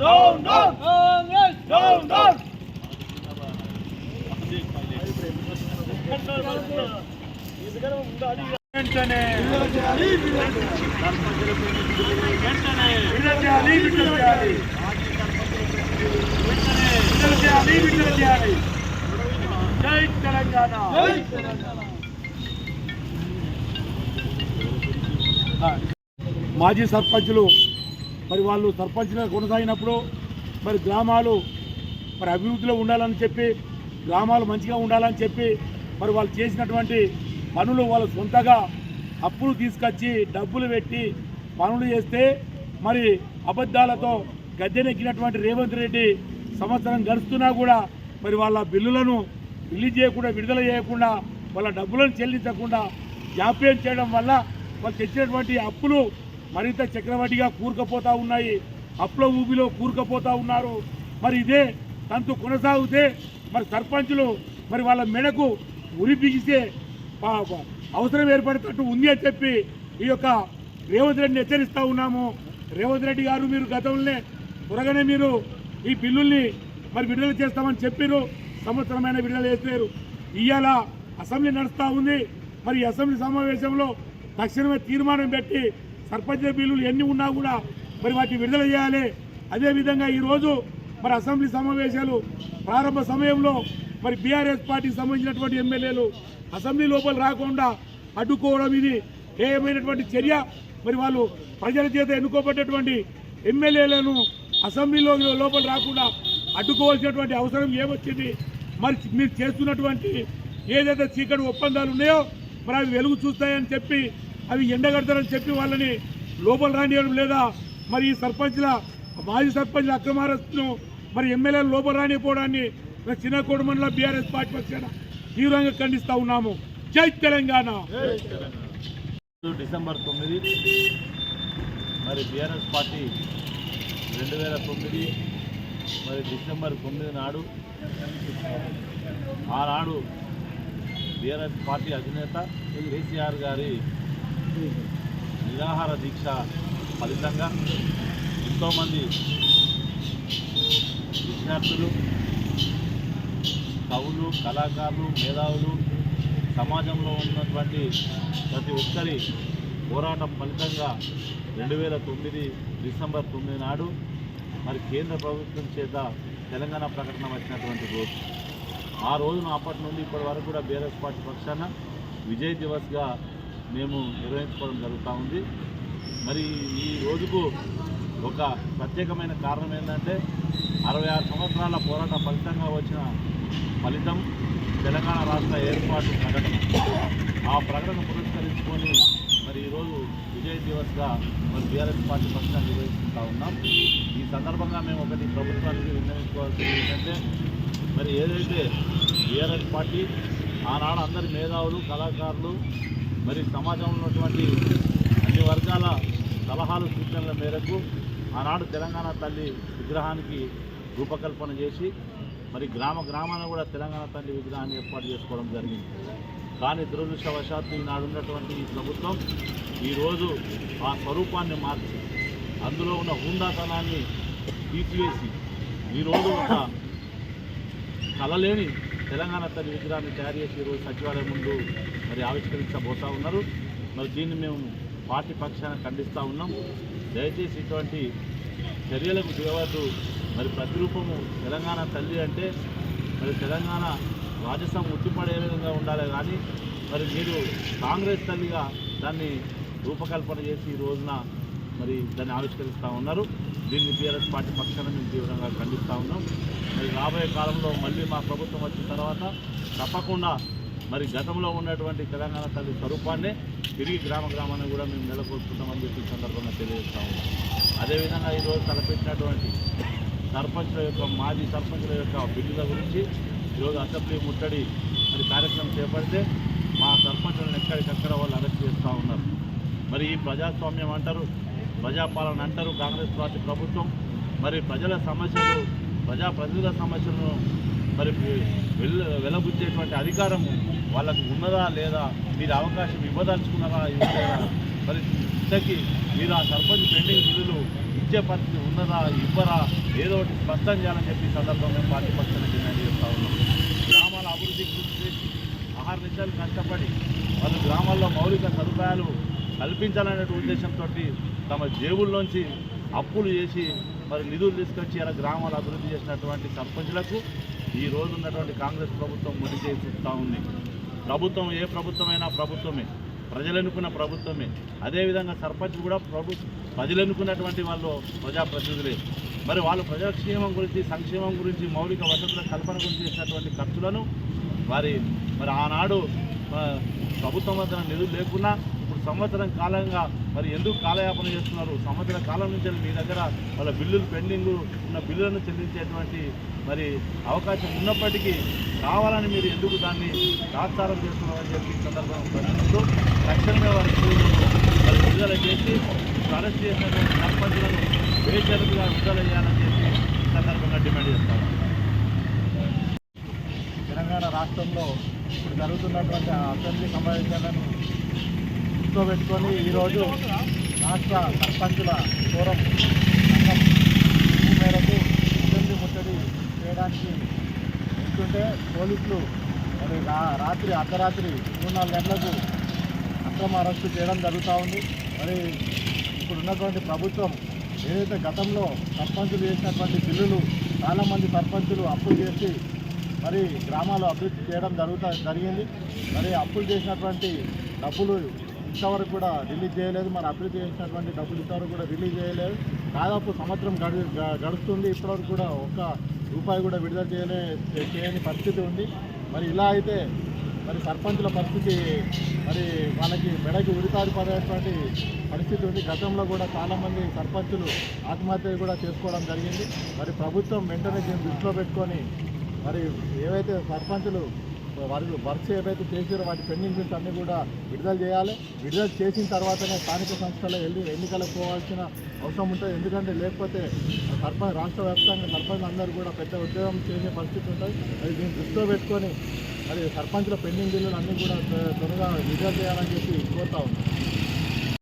Down down Congress down down వెంటనే. విడుదల చేయాలి విడుదల చేయాలి విడుదల చేయాలి విడుదల చేయాలి జై తెలంగాణ మాజీ సర్పంచులు మరి వాళ్ళు సర్పంచ్గా కొనసాగినప్పుడు మరి గ్రామాలు మరి అభివృద్ధిలో ఉండాలని చెప్పి గ్రామాలు మంచిగా ఉండాలని చెప్పి మరి వాళ్ళు చేసినటువంటి పనులు వాళ్ళు సొంతగా అప్పులు తీసుకొచ్చి డబ్బులు పెట్టి పనులు చేస్తే మరి అబద్ధాలతో గద్దెనెక్కినటువంటి రేవంత్ రెడ్డి సంవత్సరం గడుస్తున్నా కూడా మరి వాళ్ళ బిల్లులను రిలీజ్ చేయకుండా విడుదల చేయకుండా వాళ్ళ డబ్బులను చెల్లించకుండా జాప్యం చేయడం వల్ల వాళ్ళు తెచ్చినటువంటి అప్పులు మరింత చక్రవడ్డీగా కూరుకుపోతూ ఉన్నాయి. అప్పుల ఊబిలో కూరుకుపోతూ ఉన్నారు. మరి ఇదే తంతు కొనసాగితే మరి సర్పంచులు మరి వాళ్ళ మెడకు ఉరి బిగిసే అవసరం ఏర్పడేటట్టు ఉంది అని చెప్పి ఈ యొక్క రేవంత్ రెడ్డిని హెచ్చరిస్తూ ఉన్నాము. రేవంత్ రెడ్డి గారు మీరు గతంలోనే త్వరగానే మీరు ఈ బిల్లుల్ని మరి విడుదల చేస్తామని చెప్పారు సంవత్సరమైన విడుదల చేశారు ఇవాళ అసెంబ్లీ నడుస్తూ ఉంది. మరి అసెంబ్లీ సమావేశంలో తక్షణమే తీర్మానం పెట్టి సర్పంచ బిల్లులు ఎన్ని ఉన్నా కూడా మరి వాటిని విడుదల చేయాలి. అదేవిధంగా ఈరోజు మరి అసెంబ్లీ సమావేశాలు ప్రారంభ సమయంలో మరి బీఆర్ఎస్ పార్టీకి సంబంధించినటువంటి ఎమ్మెల్యేలు అసెంబ్లీ లోపల రాకుండా అడ్డుకోవడం ఇది ఏమైనటువంటి చర్య. మరి వాళ్ళు ప్రజల చేత ఎన్నుకోబడ్డటువంటి ఎమ్మెల్యేలను అసెంబ్లీలో లోపల రాకుండా అడ్డుకోవాల్సినటువంటి అవసరం ఏమొచ్చింది? మరి మీరు చేస్తున్నటువంటి ఏదైతే చీకటి ఒప్పందాలు ఉన్నాయో మరి అవి వెలుగు చూస్తాయని చెప్పి అవి ఎండగడతారని చెప్పి వాళ్ళని లోపల రానియడం లేదా మరి ఈ సర్పంచ్ల మాజీ సర్పంచ్ల అక్రమారస్తును మరి ఎమ్మెల్యేలు లోపల రానిపోవడాన్ని మరి చిన్న మండల బీఆర్ఎస్ పార్టీ పక్షాన తీవ్రంగా ఖండిస్తూ ఉన్నాము. జై తెలంగాణ! డిసెంబర్ తొమ్మిది మరి బీఆర్ఎస్ పార్టీ రెండు వేల తొమ్మిది మరి డిసెంబర్ తొమ్మిది నాడు ఆనాడు బీఆర్ఎస్ పార్టీ అధినేత కేసీఆర్ గారి నిరాహార దీక్ష ఫలితంగా ఎంతోమంది విద్యార్థులు కవులు కళాకారులు మేధావులు సమాజంలో ఉన్నటువంటి ప్రతి ఒక్కరి పోరాటం ఫలితంగా రెండు వేల తొమ్మిది డిసెంబర్ తొమ్మిది నాడు మరి కేంద్ర ప్రభుత్వం చేత తెలంగాణ ప్రకటన వచ్చినటువంటి రోజు. ఆ రోజున అప్పటి నుండి ఇప్పటి వరకు కూడా బీఆర్ఎస్ పార్టీ పక్షాన విజయ్ దివస్గా మేము నిర్వహించుకోవడం జరుగుతూ ఉంది. మరి ఈ రోజుకు ఒక ప్రత్యేకమైన కారణం ఏంటంటే అరవై ఆరు సంవత్సరాల పోరాట ఫలితంగా వచ్చిన ఫలితం తెలంగాణ రాష్ట్ర ఏర్పాటు ప్రకటన. ఆ ప్రకటన పురస్కరించుకొని మరి ఈరోజు విజయ్ దివస్గా మరి బీఆర్ఎస్ పార్టీ పక్షాన్ని నిర్వహిస్తూ ఉన్నాం. ఈ సందర్భంగా మేము ఒకటి ప్రభుత్వానికి విన్నవించుకోవాల్సింది ఏంటంటే మరి ఏదైతే బీఆర్ఎస్ పార్టీ ఆనాడు అందరి మేధావులు కళాకారులు మరి సమాజంలో ఉన్నటువంటి అన్ని వర్గాల సలహాలు సూచనల మేరకు ఆనాడు తెలంగాణ తల్లి విగ్రహానికి రూపకల్పన చేసి మరి గ్రామ గ్రామాన కూడా తెలంగాణ తల్లి విగ్రహాన్ని ఏర్పాటు చేసుకోవడం జరిగింది. కానీ దురదృష్టవశాత్తు ఈనాడు ఉన్నటువంటి ఈ ప్రభుత్వం ఈరోజు ఆ స్వరూపాన్ని మార్చి అందులో ఉన్న హుందాతనాన్ని తీసివేసి ఈరోజు ఒక కలలేని తెలంగాణ తల్లి విగ్రహాన్ని తయారు చేసి ఈరోజు సచివాలయం ముందు మరి ఆవిష్కరించబోతా ఉన్నారు. మరి దీన్ని మేము పార్టీ పక్షాన ఖండిస్తూ ఉన్నాం. దయచేసి ఇటువంటి చర్యలకు దిగవద్దు. మరి ప్రతిరూపము తెలంగాణ తల్లి అంటే మరి తెలంగాణ రాజస్వం ఉట్టిపడే విధంగా ఉండాలి కానీ మరి మీరు కాంగ్రెస్ తల్లిగా దాన్ని రూపకల్పన చేసి ఈ రోజున మరి దాన్ని ఆవిష్కరిస్తూ ఉన్నారు. దీన్ని టీఆర్ఎస్ పార్టీ పక్షాన మేము తీవ్రంగా ఖండిస్తూ ఉన్నాం. మరి రాబోయే కాలంలో మళ్ళీ మా ప్రభుత్వం వచ్చిన తర్వాత తప్పకుండా మరి గతంలో ఉన్నటువంటి తెలంగాణ తల్లి స్వరూపాన్నే తిరిగి గ్రామ గ్రామాన్ని కూడా మేము నెలకొల్పుతామని చెప్పి సందర్భంగా తెలియజేస్తా ఉన్నాం. అదేవిధంగా ఈరోజు తలపెట్టినటువంటి సర్పంచ్ల యొక్క మాజీ సర్పంచ్ల యొక్క బిల్లుల గురించి ఈరోజు అసెంబ్లీ ముట్టడి మరి కార్యక్రమం చేపడితే మా సర్పంచులను ఎక్కడికక్కడ వాళ్ళు అరెస్ట్ చేస్తూ ఉన్నారు. మరి ఈ ప్రజాస్వామ్యం అంటారు ప్రజాపాలన అంటారు కాంగ్రెస్ పార్టీ ప్రభుత్వం. మరి ప్రజల సమస్యలు ప్రజా ప్రజల సమస్యలను మరి వెల్ వెలబుచ్చేటువంటి అధికారం వాళ్ళకు ఉన్నదా లేదా మీరు అవకాశం ఇవ్వదలుచుకున్నారా ఇవ్వలేదా మరి ఇంతకీ మీరు ఆ సర్పంచ్ పెండింగ్ బిల్లులు ఇచ్చే పరిస్థితి ఉన్నదా ఇవ్వరా? ఏదో ఒకటి స్పష్టం చేయాలని చెప్పి సందర్భంగా మేము పార్టీ పక్షాన్ని డిమాండ్ చేస్తూ ఉన్నాం. గ్రామాల అభివృద్ధి గురించి ఆహార నిమిషాలు కష్టపడి వాళ్ళు గ్రామాల్లో మౌలిక సదుపాయాలు కల్పించాలనే ఉద్దేశంతో తమ జేబుల్లోంచి అప్పులు చేసి మరి నిధులు తీసుకొచ్చి ఇలా గ్రామాలు అభివృద్ధి చేసినటువంటి సర్పంచులకు ఈ రోజు ఉన్నటువంటి కాంగ్రెస్ ప్రభుత్వం ముడి చేస్తూ ఉంది. ప్రభుత్వం ఏ ప్రభుత్వమైనా ప్రభుత్వమే. ప్రజలనుకున్న ప్రభుత్వమే. అదేవిధంగా సర్పంచ్ కూడా ప్రభు ప్రజలనుకున్నటువంటి వాళ్ళు ప్రజాప్రతినిధులే. మరి వాళ్ళు ప్రజాక్షేమం గురించి సంక్షేమం గురించి మౌలిక వసతుల కల్పన గురించి చేసినటువంటి ఖర్చులను వారి మరి ఆనాడు ప్రభుత్వం వద్ద నిధులు లేకున్నా సంవత్సరం కాలంగా మరి ఎందుకు కాలయాపన చేస్తున్నారు? సంవత్సర కాలం నుంచి మీ దగ్గర వాళ్ళ బిల్లులు పెండింగ్ ఉన్న బిల్లులను చెల్లించేటువంటి మరి అవకాశం ఉన్నప్పటికీ కావాలని మీరు ఎందుకు దాన్ని తాత్సారం చేస్తున్నారని చెప్పి సందర్భంగా ప్రశ్నిస్తూ తక్షణమే వారి వాళ్ళు విడుదల చేసి అరెస్ట్ చేసినటువంటి సర్పంచులను బేషరతుగా విడుదల చేయాలని చెప్పి సందర్భంగా డిమాండ్ చేస్తారు తెలంగాణ రాష్ట్రంలో ఇప్పుడు జరుగుతున్నటువంటి అసెంబ్లీ సమావేశాలను దృష్టిలో పెట్టుకొని ఈరోజు రాష్ట్ర సర్పంచుల ఫోరం సంఘం మేరకు అసెంబ్లీ ముట్టడి చేయడానికి వెళ్తుంటే పోలీసులు మరి రాత్రి అర్ధరాత్రి మూడు నాలుగు గంటలకు అక్రమ అరెస్టు చేయడం జరుగుతూ ఉంది. మరి ఇప్పుడు ఉన్నటువంటి ప్రభుత్వం ఏదైతే గతంలో సర్పంచులు చేసినటువంటి బిల్లులు చాలామంది సర్పంచులు అప్పులు చేసి మరి గ్రామాలు అభివృద్ధి చేయడం జరుగుతా జరిగింది. మరి అప్పులు చేసినటువంటి డబ్బులు ఇంతవరకు కూడా రిలీజ్ చేయలేదు. మరి అభివృద్ధి చేసినటువంటి డబ్బులు ఇంతవరకు కూడా రిలీజ్ చేయలేదు. దాదాపు సంవత్సరం గడు గ- గడుస్తుంది. ఇప్పటివరకు కూడా ఒక్క రూపాయి కూడా విడుదల చేయలే చేయని పరిస్థితి ఉంది. మరి ఇలా అయితే మరి సర్పంచుల పరిస్థితి మరి వాళ్ళకి మెడకి ఉరితాడు పడేటువంటి పరిస్థితి ఉంది. గతంలో కూడా చాలామంది సర్పంచులు ఆత్మహత్య కూడా చేసుకోవడం జరిగింది. మరి ప్రభుత్వం వెంటనే దీన్ని దృష్టిలో పెట్టుకొని మరి ఏవైతే సర్పంచులు వారి వర్క్స్ ఏవైతే చేసారో వాటి పెండింగ్ బిల్స్ అన్నీ కూడా విడుదల చేయాలి. విడుదల చేసిన తర్వాతనే స్థానిక సంస్థలు వెళ్ళి ఎన్నికలకు పోవాల్సిన అవసరం ఉంటుంది. ఎందుకంటే లేకపోతే సర్పంచ్ రాష్ట్ర వ్యాప్తంగా సర్పంచ్ అందరూ కూడా పెద్ద ఉద్యోగం చేసే పరిస్థితి ఉంటుంది. అది దీన్ని దృష్టిలో పెట్టుకొని మరి సర్పంచ్ల పెండింగ్ బిల్లులు అన్నీ కూడా త్వరగా విడుదల చేయాలని చెప్పి కోరుతా ఉన్నాను